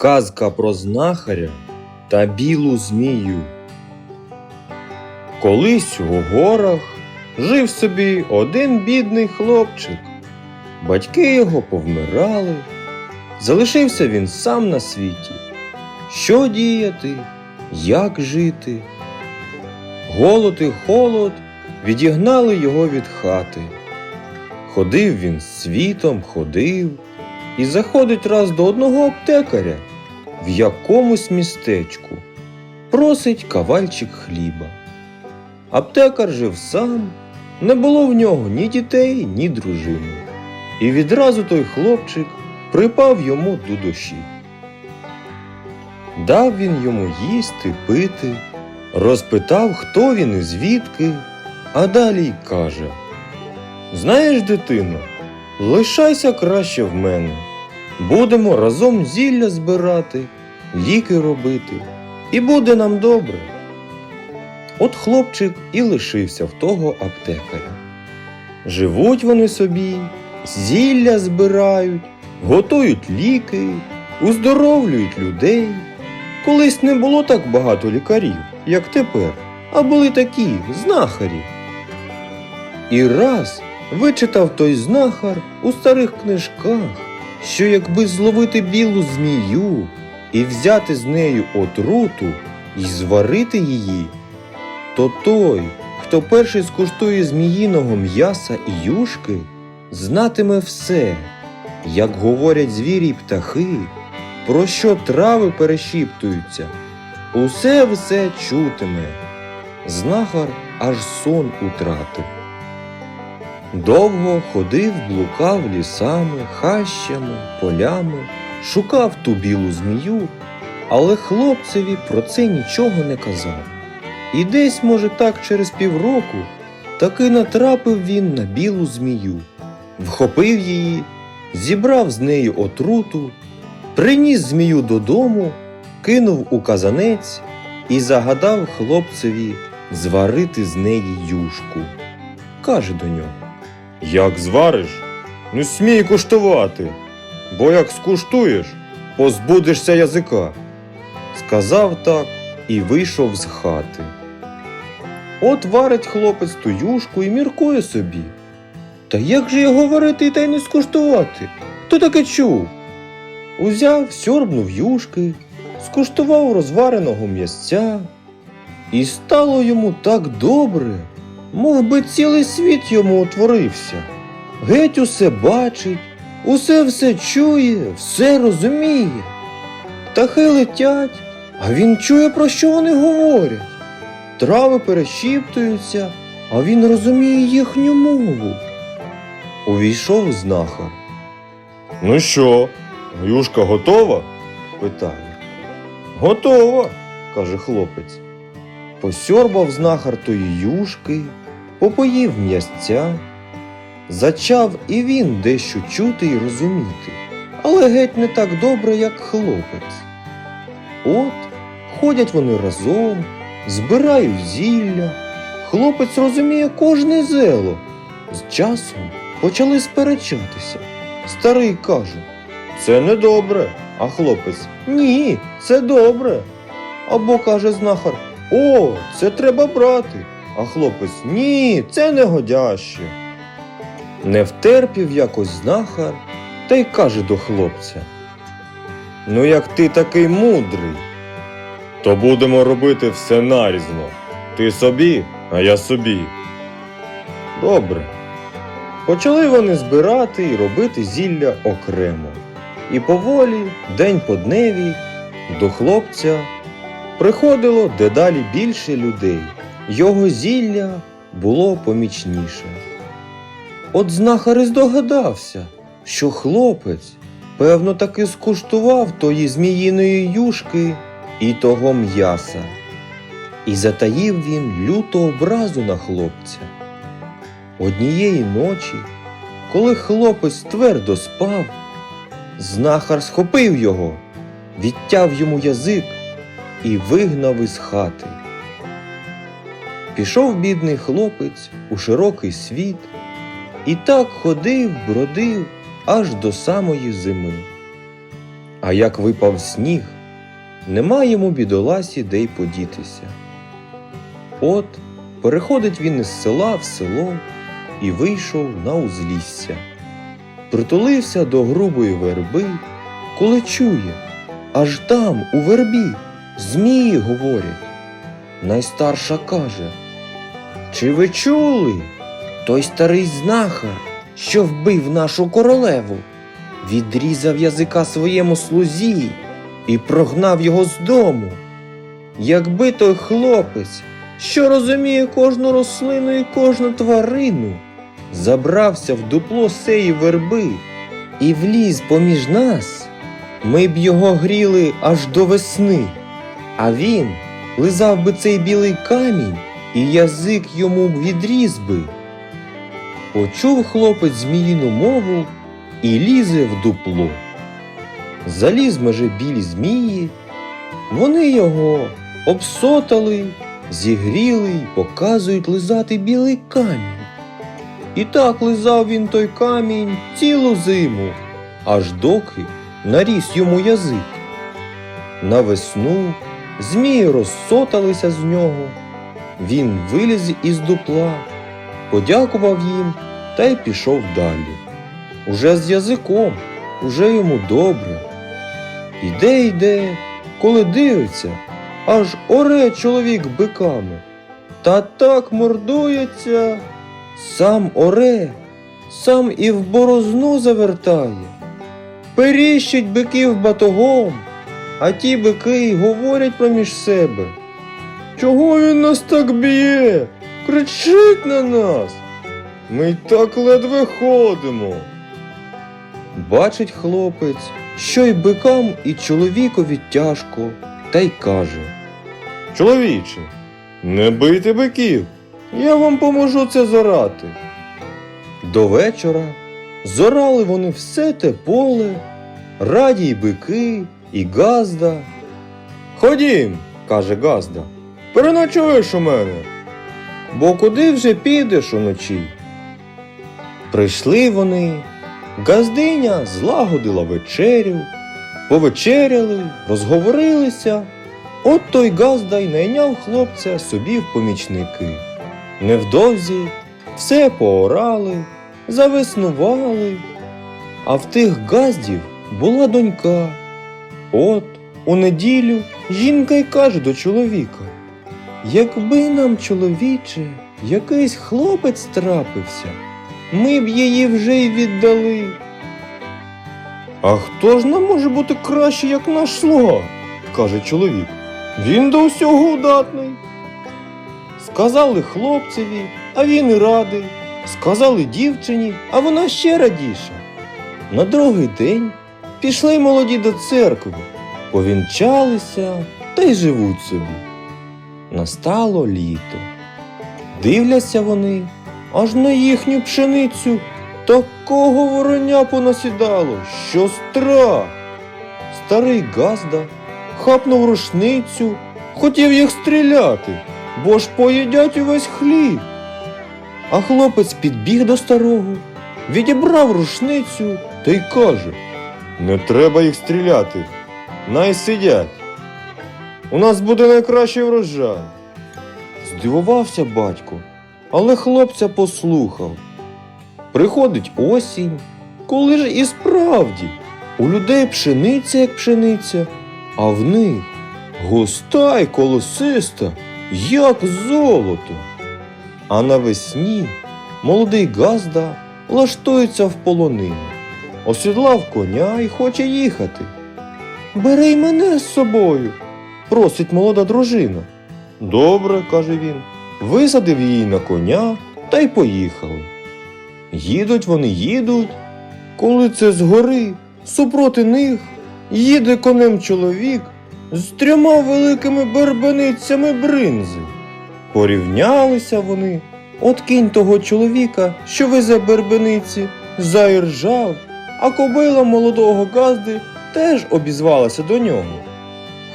Казка про знахаря та білу змію. Колись у горах жив собі один бідний хлопчик. Батьки його повмирали. Залишився він сам на світі. Що діяти, як жити? Голод і холод відігнали його від хати. Ходив він світом, ходив і заходить раз до одного аптекаря в якомусь містечку, просить кавальчик хліба. Аптекар жив сам, не було в нього ні дітей, ні дружини. І відразу той хлопчик припав йому до душі. Дав він йому їсти, пити, розпитав, хто він і звідки, а далі й каже: Знаєш, дитино, лишайся краще в мене. Будемо разом зілля збирати, ліки робити, і буде нам добре. От хлопчик і лишився в того аптекаря. Живуть вони собі, зілля збирають, готують ліки, уздоровлюють людей. Колись не було так багато лікарів, як тепер, а були такі знахарі. І раз вичитав той знахар у старих книжках, що якби зловити білу змію і взяти з нею отруту і зварити її, то той, хто перший скуштує зміїного м'яса і юшки, знатиме все, як говорять звірі й птахи, про що трави перешіптуються, усе все чутиме. Знахар аж сон утратив. Довго ходив, блукав лісами, хащами, полями, шукав ту білу змію, але хлопцеві про це нічого не казав. І десь, може, так через півроку, таки натрапив він на білу змію, вхопив її, зібрав з неї отруту, приніс змію додому, кинув у казанець і загадав хлопцеві зварити з неї юшку. Каже до нього. Як звариш, не смій куштувати, бо як скуштуєш, позбудешся язика. Сказав так і вийшов з хати. От варить хлопець ту юшку і міркує собі. Та як же його варити та й не скуштувати? Хто таке чув? Узяв, сьорбнув юшки, скуштував розвареного м'ясця, і стало йому так добре, мов би цілий світ йому утворився. Геть усе бачить, усе все чує, все розуміє. Птахи летять, а він чує, про що вони говорять. Трави перешіптуються, а він розуміє їхню мову. Увійшов знахар. Ну що, юшка готова? питає. Готова, каже хлопець. Посьорбав знахар тої юшки, попоїв м'ясця, зачав і він дещо чути й розуміти, але геть не так добре, як хлопець. От ходять вони разом, збирають зілля, хлопець розуміє кожне зело. З часом почали сперечатися. Старий каже, це не добре, а хлопець ні, це добре. Або каже знахар, о, це треба брати. А хлопець ні, це не годяще. Не втерпів якось знахар та й каже до хлопця. Ну, як ти такий мудрий, то будемо робити все нарізно. Ти собі, а я собі. Добре. Почали вони збирати і робити зілля окремо. І поволі, день по дневі, до хлопця приходило дедалі більше людей. Його зілля було помічніше. От знахар і здогадався, що хлопець, певно, таки скуштував тої зміїної юшки і того м'яса. І затаїв він люту образу на хлопця. Однієї ночі, коли хлопець твердо спав, знахар схопив його, відтяв йому язик і вигнав із хати. Пішов бідний хлопець у широкий світ і так ходив, бродив аж до самої зими. А як випав сніг, нема йому бідоласі де й подітися. От переходить він із села в село і вийшов на узлісся. Притулився до грубої верби, коли чує, аж там, у вербі, змії говорять. Найстарша каже: Чи ви чули? Той старий знахар, що вбив нашу королеву, відрізав язика своєму слузі і прогнав його з дому. Якби той хлопець, що розуміє кожну рослину і кожну тварину, забрався в дупло сеї верби і вліз поміж нас, ми б його гріли аж до весни, а він лизав би цей білий камінь, і язик йому б відріз би. Почув хлопець зміїну мову і лізе в дупло. Заліз меже білі змії, вони його обсотали, зігріли й показують лизати білий камінь. І так лизав він той камінь цілу зиму, аж доки наріс йому язик. На весну змії розсоталися з нього. Він виліз із дупла, подякував їм та й пішов далі. Уже з язиком, уже йому добре. Іде, йде, коли дивиться, аж оре чоловік биками. Та так мордується, сам оре, сам і в борозну завертає. Періщить биків батогом, а ті бики говорять проміж себе. Чого він нас так б'є? Кричить на нас. Ми й так ледве ходимо. Бачить хлопець, що й бикам, і чоловікові тяжко, та й каже. Чоловіче, не бийте биків, я вам поможу це зорати. До вечора зорали вони все те поле, раді й бики, і газда. Ходім, каже газда, переночуєш у мене. Бо куди вже підеш уночі? Прийшли вони, газдиня злагодила вечерю, повечеряли, розговорилися. От той газда й найняв хлопця собі в помічники. Невдовзі все поорали, завеснували, а в тих газдів була донька. От у неділю жінка й каже до чоловіка. Якби нам, чоловіче, якийсь хлопець трапився, ми б її вже й віддали. А хто ж нам може бути краще, як наш слуга? каже чоловік. Він до всього удатний. Сказали хлопцеві, а він і радий. Сказали дівчині, а вона ще радіша. На другий день пішли молоді до церкви, повінчалися та й живуть собі. Настало літо. Дивляться вони, аж на їхню пшеницю такого вороня понасідало, що страх. Старий газда хапнув рушницю, хотів їх стріляти, бо ж поїдять увесь хліб. А хлопець підбіг до старого, відібрав рушницю та й каже: Не треба їх стріляти, най сидять. У нас буде найкращий врожай. Здивувався батько, але хлопця послухав. Приходить осінь, коли ж і справді у людей пшениця як пшениця, а в них густа й колосиста, як золото. А навесні молодий газда лаштується в полонину, осідлав коня і хоче їхати. Бери мене з собою, просить молода дружина. Добре, каже він, висадив її на коня та й поїхали. Їдуть вони, їдуть, коли це згори, супроти них їде конем чоловік з трьома великими барбаницями бринзи. Порівнялися вони, от кінь того чоловіка, що везе бербениці, заіржав, а кобила молодого газди теж обізвалася до нього.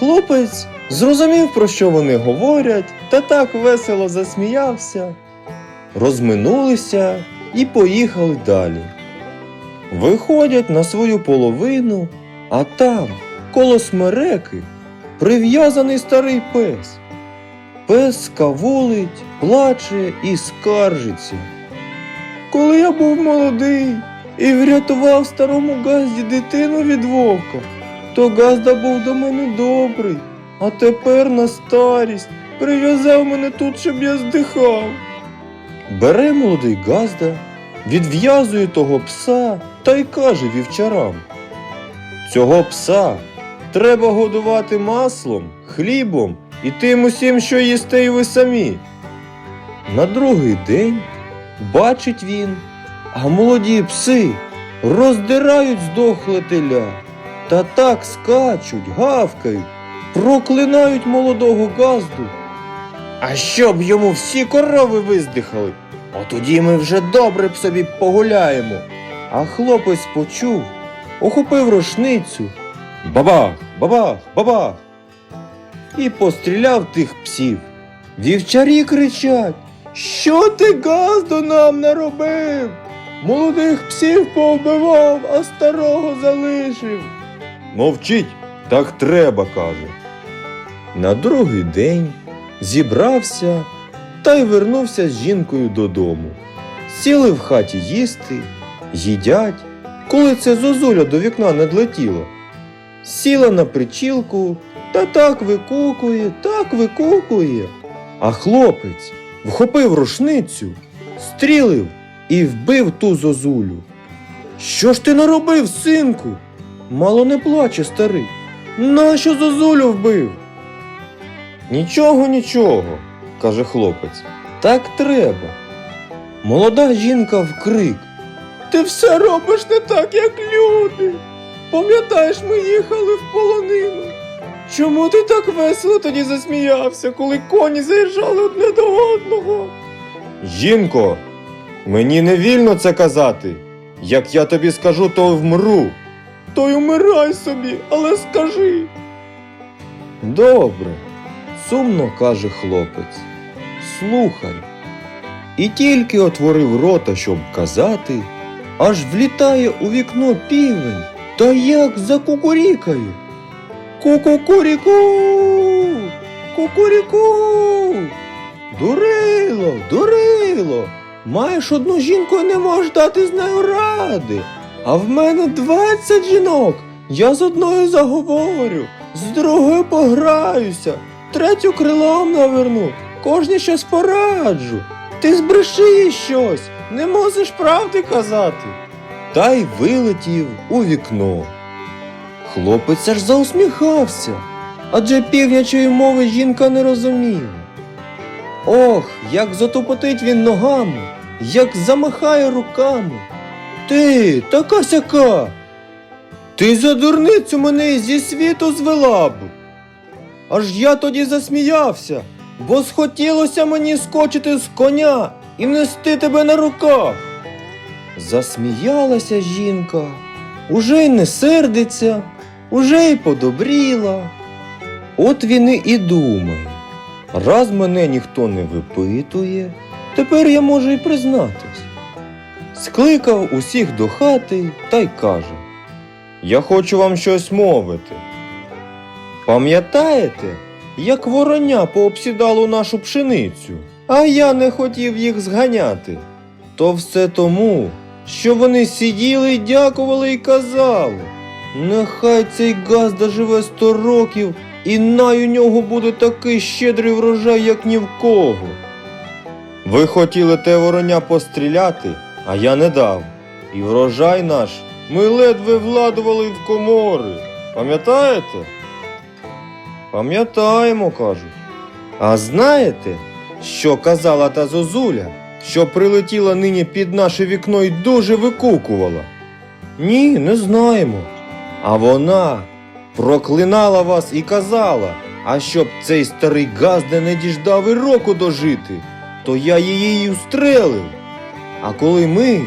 Хлопець зрозумів, про що вони говорять, та так весело засміявся. Розминулися і поїхали далі. Виходять на свою половину, А там, коло смереки, прив'язаний старий пес. Пес скавулить, плаче і скаржиться. Коли я був молодий і врятував старому Газді дитину від вовка, то Газда був до мене добрий, а тепер на старість прив'язав мене тут, щоб я здихав. Бере молодий Газда, відв'язує того пса та й каже вівчарам. Цього пса треба годувати маслом, хлібом і тим усім, що їсте й ви самі. На другий день бачить він, а молоді пси роздирають здохле теля та так скачуть, гавкають, проклинають молодого газду. А щоб йому всі корови виздихали, отоді ми вже добре б собі погуляємо. А хлопець почув, охопив рушницю, бабах, бабах, бабах. І постріляв тих псів. Вівчарі кричать, що ти газду нам наробив? Молодих псів повбивав, а старого залишив. Мовчить, так треба, каже. На другий день зібрався та й вернувся з жінкою додому. Сіли в хаті їсти, їдять, коли це зозуля до вікна надлетіла. Сіла на причілку та так викукує, так викукує. А хлопець вхопив рушницю, стрілив і вбив ту зозулю. Що ж ти наробив, синку? Мало не плаче старий. Нащо зозулю вбив? Нічого, нічого, каже хлопець. Так треба. Молода жінка вкрик. Ти все робиш не так, як люди. Пам'ятаєш, ми їхали в полонину. Чому ти так весело тоді засміявся, коли коні заїжджали одне до одного? Жінко, мені не вільно це казати. Як я тобі скажу, то вмру. То й умирай собі, але скажи. Добре, сумно каже хлопець. Слухай. І тільки отворив рота, щоб казати, аж влітає у вікно півень, та як закукурікає. Кукукуріку! Кукуріку! Дурило, дурило! Маєш одну жінку і не можеш дати з нею ради. А в мене двадцять жінок. Я з одною заговорю, з другою пограюся, третю крилом наверну, кожній щось пораджу. Ти збреши щось, не можеш правди казати. Та й вилетів у вікно. Хлопець аж заусміхався, адже півнячої мови жінка не розуміла. Ох, як затопотить він ногами, як замахає руками. Ти, така сяка. Ти за дурницю мене зі світу звела б. Аж я тоді засміявся, бо схотілося мені скочити з коня і нести тебе на руках. Засміялася жінка, уже й не сердиться, уже й подобріла. От він і думає, раз мене ніхто не випитує, тепер я можу й признатись. Скликав усіх до хати та й каже: Я хочу вам щось мовити. Пам'ятаєте, як вороня пообсідало нашу пшеницю, а я не хотів їх зганяти? То все тому, що вони сиділи дякували й казали. Нехай цей газда живе сто років, і най у нього буде такий щедрий врожай, як ні в кого. Ви хотіли те вороня постріляти, а я не дав. І врожай наш ми ледве владували в комори. Пам'ятаєте? Пам'ятаємо, кажуть. А знаєте, що казала та зозуля, що прилетіла нині під наше вікно і дуже викукувала? Ні, не знаємо. А вона проклинала вас і казала, а щоб цей старий газде не діждав і року дожити, то я її устрелив. А коли ми,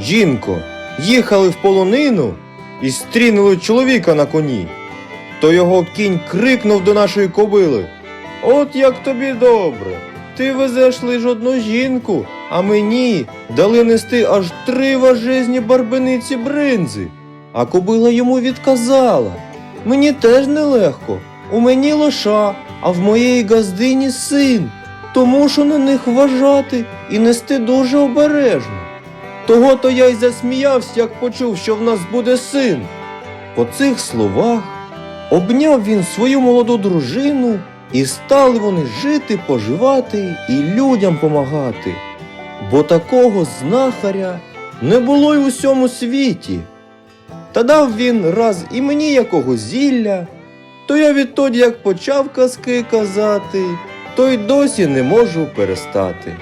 жінко, їхали в полонину і стрінули чоловіка на коні, то його кінь крикнув до нашої кобили. От як тобі добре. Ти везеш лиш одну жінку, а мені дали нести аж три важезні барбениці бринзи. А кобила йому відказала: Мені теж нелегко, у мені лоша, а в моєї газдині син, то мушу на них вважати і нести дуже обережно. Того то я й засміявся, як почув, що в нас буде син. По цих словах обняв він свою молоду дружину, і стали вони жити, поживати і людям помагати. Бо такого знахаря не було й у всьому світі. Та дав він раз і мені якого зілля, то я відтоді, як почав казки казати, то й досі не можу перестати.